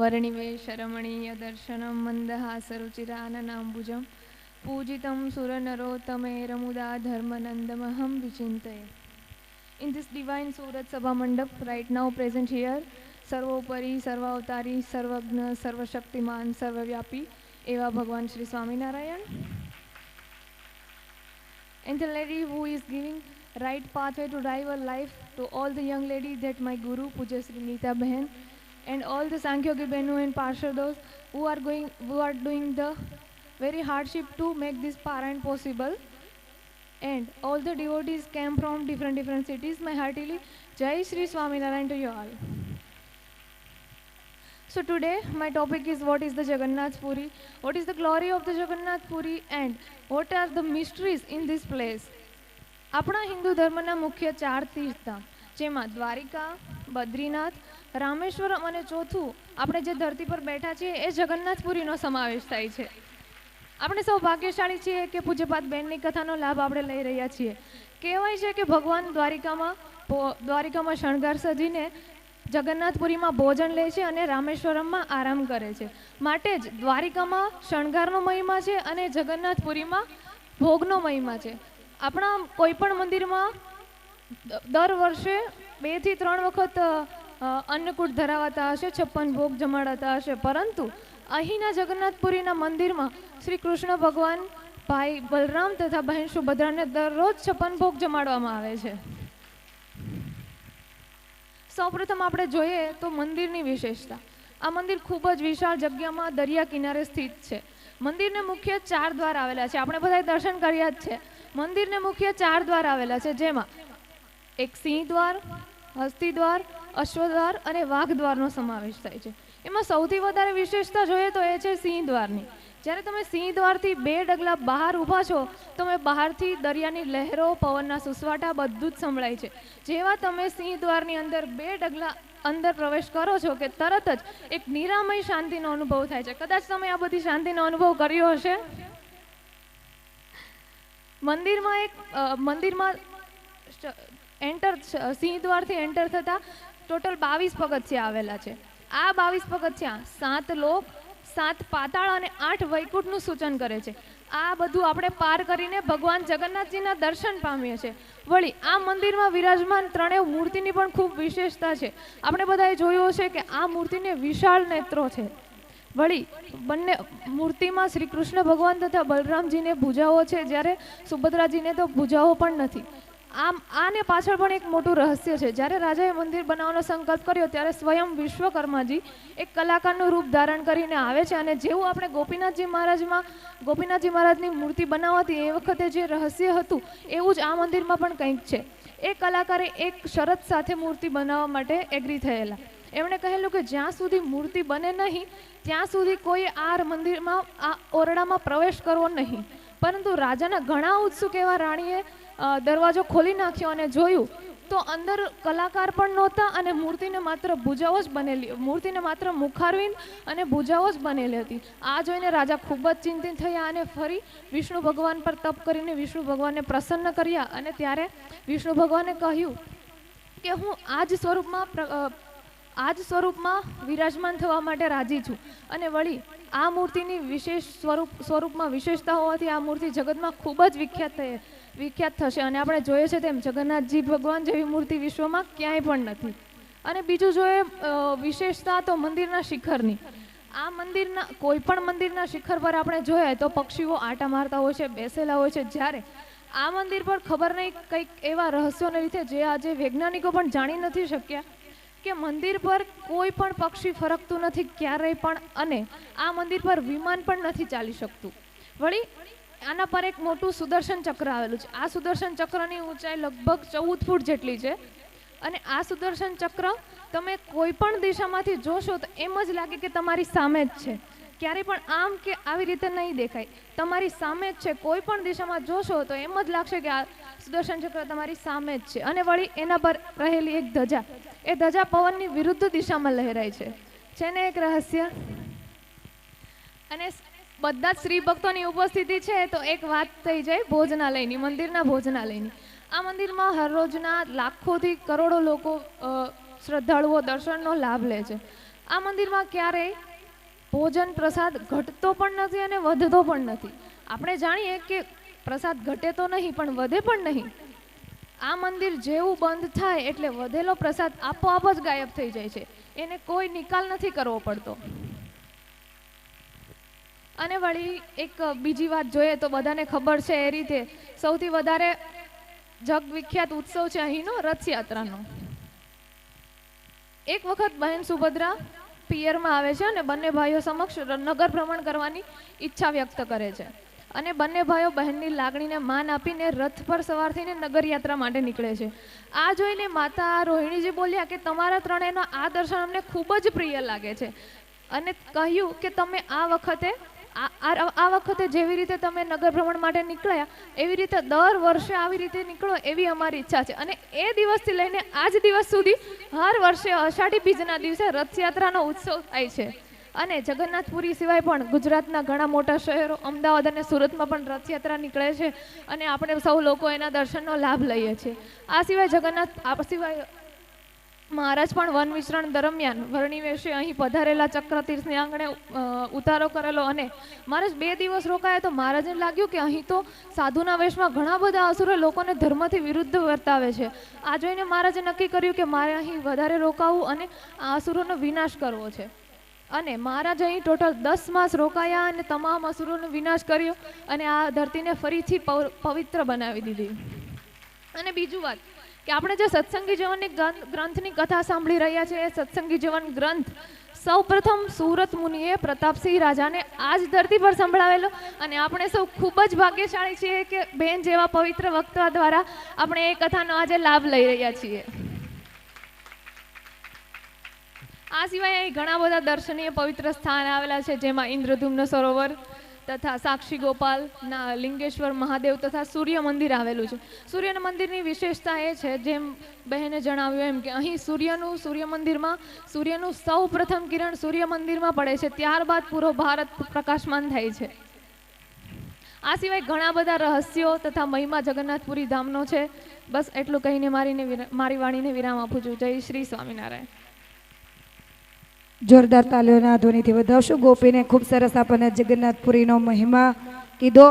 वर्णिवेशरमणीयदर्शनं मन्दहासरुचिराननाम्बुजं पूजितं सुरनरोत्तमेरमुदा धर्मनन्दमहं विचिन्तये In this divine Surat Sabha Mandap, right now present here, સર્વોપરી સર્વાવતારી સર્વજ્ઞ સર્વશક્તિમાન સર્વવ્યાપી એવા ભગવાન Shri Swaminarayan And the lady who is giving right pathway to drive a life to all the young ladies that my guru Puja Sri Nita Behan and all the Sankhyogi Benu and Parshados who are going who are doing the very hardship to make this Parayan possible and all the devotees came from different different cities my heartily Jai Sri Swaminarayan to you all So today my topic is what is the Jagannath Puri, what is the glory of the Jagannath Puri and what are the mysteries in this place. આપણા હિન્દુ ધર્મના મુખ્ય ચાર તીર્થધામ જેમાં દ્વારિકા, બદ્રીનાથ, રામેશ્વરમ અને ચોથું આપણે જે ધરતી પર બેઠા છીએ એ જગન્નાથપુરીનો સમાવેશ થાય છે. આપણે સૌ ભાગ્યશાળી છીએ કે પૂજ્યપાત બેનની કથાનો લાભ આપણે લઈ રહ્યા છીએ. કહેવાય છે કે ભગવાન દ્વારિકામાં દ્વારિકામાં શણગાર સજીને જગન્નાથપુરીમાં ભોજન લે છે અને રામેશ્વરમમાં આરામ કરે છે. માટે જ દ્વારિકામાં શણગારનો મહિમા છે અને જગન્નાથપુરીમાં ભોગનો મહિમા છે. આપણા કોઈ પણ મંદિરમાં દર વર્ષે બેથી ત્રણ વખત અન્નકૂટ ધરાવાતા હશે, છપ્પન ભોગ જમાડાતા હશે. પરંતુ અહીંના જગન્નાથપુરીના મંદિરમાં શ્રી કૃષ્ણ ભગવાન, ભાઈ બલરામ તથા બહેન સુભદ્રાને દરરોજ છપ્પન ભોગ જમાડવામાં આવે છે. સૌપ્રથમ આપણે જોઈએ તો મંદિરની વિશેષતા. આ મંદિર ખૂબ જ વિશાળ જગ્યામાં દરિયા કિનારે સ્થિત છે. મંદિરને મુખ્ય ચાર દ્વાર આવેલા છે. આપણે બધા દર્શન કર્યા જ છે. મંદિરને મુખ્ય ચાર દ્વાર આવેલા છે, જેમાં એક સિંહ દ્વાર હસ્તી દ્વાર અશ્વદ્વાર અને વાઘ દ્વારનો સમાવેશ થાય છે. એમાં સૌથી વધારે વિશેષતા જોઈએ તો એ છે સિંહ દ્વારની જ્યારે તમે સિંહ દ્વારથી બે ડગલા બહાર ઊભા છો, તમે બહારથી દરિયાની લહેરો, પવનના સુસવાટા બધું જ સંભળાય છે. જેવા તમે સિંહ દ્વારની અંદર બે ડગલા અંદર પ્રવેશ કરો છો કે તરત જ એક નિરામય શાંતિનો અનુભવ થાય છે. કદાચ તમે આ બધી શાંતિનો અનુભવ કર્યો હશે? મંદિરમાં એક મંદિરમાં એન્ટર સિંહ દ્વારથી એન્ટર થતા ટોટલ બાવીસ પગથિયા આવેલા છે. આ બાવીસ પગથિયા સાત લોક, સાત પાતાળ અને આઠ વૈકુંઠનું સૂચન કરે છે. આ બધું આપણે પાર કરીને ભગવાન જગન્નાથજીના દર્શન પામીએ છીએ. વળી, આ મંદિરમાં વિરાજમાન ત્રણેય મૂર્તિની પણ ખૂબ વિશેષતા છે. આપણે બધાએ જોયું છે કે આ મૂર્તિને વિશાળ નેત્રો છે. વળી, બંને મૂર્તિમાં શ્રી કૃષ્ણ ભગવાન તથા બલરામજીને ભૂજાઓ છે. જ્યારે સુભદ્રાજીને તો ભુજાઓ પણ નથી. આમ આને પાછળ પણ એક મોટું રહસ્ય છે. જ્યારે રાજાએ મંદિર બનાવવાનો સંકલ્પ કર્યો, ત્યારે સ્વયં વિશ્વકર્માજી એક કલાકારનું રૂપ ધારણ કરીને આવે છે અને જેવું આપણે ગોપીનાથજી મહારાજમાં, ગોપીનાથજી મહારાજની મૂર્તિ બનાવવાથી એ વખતે જે રહસ્ય હતું, એવું જ આ મંદિરમાં પણ કંઈક છે. એ કલાકારે એક શરત સાથે મૂર્તિ બનાવવા માટે એગ્રી થયેલા. એમણે કહેલું કે જ્યાં સુધી મૂર્તિ બને નહીં, ત્યાં સુધી કોઈ આ મંદિરમાં, આ ઓરડામાં પ્રવેશ કરવો નહીં. પરંતુ રાજાના ઘણા ઉત્સુક એવા રાણીએ દરવાજો ખોલી નાખ્યો અને જોયું તો અંદર કલાકાર પણ નહોતા અને મૂર્તિને માત્ર ભુજાઓ જ બનેલી, મૂર્તિને માત્ર મુખારવીન અને ભુજાઓ જ બનેલી હતી. આ જોઈને રાજા ખૂબ જ ચિંતિત થયા અને ફરી વિષ્ણુ ભગવાન પર તપ કરીને વિષ્ણુ ભગવાનને પ્રસન્ન કર્યા અને ત્યારે વિષ્ણુ ભગવાને કહ્યું કે હું આ જ સ્વરૂપમાં આ જ સ્વરૂપમાં વિરાજમાન થવા માટે રાજી છું. અને વળી આ મૂર્તિની વિશેષ સ્વરૂપ, સ્વરૂપમાં વિશેષતા હોવાથી આ મૂર્તિ જગતમાં ખૂબ જ વિખ્યાત થઈ વિખ્યાત થશે. અને આપણે જોઈએ છે તેમ જગન્નાથજી ભગવાન જેવી મૂર્તિ વિશ્વમાં ક્યાંય પણ નથી. અને બીજું જોઈએ વિશેષતા તો મંદિરના શિખરની. આ મંદિરના કોઈ પણ મંદિરના શિખર પર આપણે જોઈએ તો પક્ષીઓ આટા મારતા હોય છે, બેસેલા હોય છે. જ્યારે આ મંદિર પર ખબર નહીં કંઈક એવા રહસ્યોને લીધે જે આજે વૈજ્ઞાનિકો પણ જાણી નથી શક્યા. કે મંદિર પર કોઈ પણ પક્ષી ફરકતું નથી, ક્યારેય પણ, અને આ મંદિર પર વિમાન પણ નથી ચાલી શકતું. વળી, આના પર એક મોટું સુદર્શન ચક્ર આવેલું છે. આ સુદર્શન ચક્રની ઊંચાઈ લગભગ ચૌદ ફૂટ જેટલી છે. અને આ સુદર્શન ચક્ર તમે કોઈ પણ દિશામાંથી જોશો તો એમ જ લાગે કે તમારી સામે જ છે. ક્યારેય પણ આમ કે આવી રીતે નહીં દેખાય. તમારી સામે જ છે, કોઈ પણ દિશામાં જોશો તો એમ જ લાગશે કે આ સુદર્શન ચક્ર તમારી સામે જ છે. અને વળી એના પર રહેલી એક ધજા, એ ધજા પવનની વિરુદ્ધ દિશામાં લહેરાય છે. છે ને એક રહસ્ય અને બધા જ શ્રી ભક્તોની ઉપસ્થિતિ છે તો એક વાત થઈ જાય, ભોજનાલયની, મંદિરના ભોજનાલયની. આ મંદિરમાં હર રોજના લાખોથી કરોડો લોકો શ્રદ્ધાળુઓ દર્શનનો લાભ લે છે. આ મંદિરમાં ક્યારેય ભોજન પ્રસાદ ઘટતો પણ નથી અને વધતો પણ નથી. આપણે જાણીએ કે પ્રસાદ ઘટે તો નહીં, પણ વધે પણ નહીં. આ મંદિર જેવું બંધ થાય એટલે વધેલો પ્રસાદ આપોઆપ જ ગાયબ થઈ જાય છે. એને કોઈ નિકાલ નથી કરવો પડતો. અને વળી એક બીજી વાત જોઈએ તો બધાને ખબર છે એ રીતે સૌથી વધારે જગવિખ્યાત ઉત્સવ છે અહીંનો રથયાત્રાનો. એક વખત બહેન સુભદ્રા પિયરમાં આવે છે અને બંને ભાઈઓ સમક્ષ નગર ભ્રમણ કરવાની ઈચ્છા વ્યક્ત કરે છે. અને બંને ભાઈઓ બહેનની લાગણીને માન આપીને રથ પર સવાર થઈને નગરયાત્રા માટે નીકળે છે. આ જોઈને માતા રોહિણીજી બોલ્યા કે, તમારા ત્રણેયના આ દર્શન અમને ખૂબ જ પ્રિય લાગે છે. અને કહ્યું કે, તમે આ વખતે આ આ- આ વખતે જેવી રીતે તમે નગર ભ્રમણ માટે નીકળ્યા, એવી રીતે દર વર્ષે આવી રીતે નીકળો એવી અમારી ઈચ્છા છે. અને એ દિવસથી લઈને આજ દિવસ સુધી હર વર્ષે અષાઢી બીજના દિવસે રથયાત્રાનો ઉત્સવ થાય છે. અને જગન્નાથપુરી સિવાય પણ ગુજરાતના ઘણા મોટા શહેરો, અમદાવાદ અને સુરતમાં પણ રથયાત્રા નીકળે છે અને આપણે સૌ લોકો એના દર્શનનો લાભ લઈએ છીએ. આ સિવાય જગન્નાથ આ સિવાય મહારાજ પણ વન વિચરણ દરમિયાન વર્ણી વેશે અહીં પધારેલા ચક્રતીર્થને આંગણે ઉતારો કરેલો અને મહારાજ બે દિવસ રોકાયા તો મહારાજને લાગ્યું કે અહીં તો સાધુના વેશમાં ઘણા બધા અસુરો લોકોને ધર્મથી વિરુદ્ધ વર્તાવે છે. આ જોઈને મહારાજે નક્કી કર્યું કે મારે અહીં વધારે રોકાવું અને આ અસુરોનો વિનાશ કરવો છે. અને મહારાજ અહીં ટોટલ દસ માસ રોકાયા અને તમામ અસુરોનો વિનાશ કર્યો અને આ ધરતીને ફરીથી પવ- પવિત્ર બનાવી દીધી. અને બીજું વાત કે આપણે જે સત્સંગી જીવનની ગ્રંથની કથા સાંભળી રહ્યા છે એ સત્સંગી જીવન ગ્રંથ સૌપ્રથમ સુરત મુનિએ પ્રતાપસિંહ રાજાને આ જ ધરતી પર સંભળાવેલો અને આપણે સૌ ખૂબ જ ભાગ્યશાળી છીએ કે બેન જેવા પવિત્ર વક્તા દ્વારા આપણે એ કથાનો આજે લાભ લઈ રહ્યા છીએ. આ સિવાય અહીં ઘણા બધા દર્શનીય પવિત્ર સ્થાન આવેલા છે, જેમાં ઇન્દ્રધુમ્ન સરોવર તથા સાક્ષી ગોપાલ ના લિંગેશ્વર મહાદેવ તથા સૂર્ય મંદિર આવેલું છે. સૂર્ય મંદિરની વિશેષતા એ છે, જેમ બહેને જણાવ્યું એમ કે અહીં સૂર્યનું સૂર્ય મંદિરમાં સૂર્યનું સૌ પ્રથમ કિરણ સૂર્ય મંદિરમાં પડે છે, ત્યારબાદ પૂરો ભારત પ્રકાશમાન થાય છે. આ સિવાય ઘણા બધા રહસ્યો તથા મહિમા જગન્નાથપુરી ધામનો છે. બસ એટલું કહીને મારીને મારી વાણીને વિરામ આપું છું. જય શ્રી સ્વામિનારાયણ. જોરદાર તાલીઓના ધ્વનિથી વધાવશું. ગોપીને ખૂબ સરસ આપણને જગન્નાથપુરીનો મહિમા કીધો.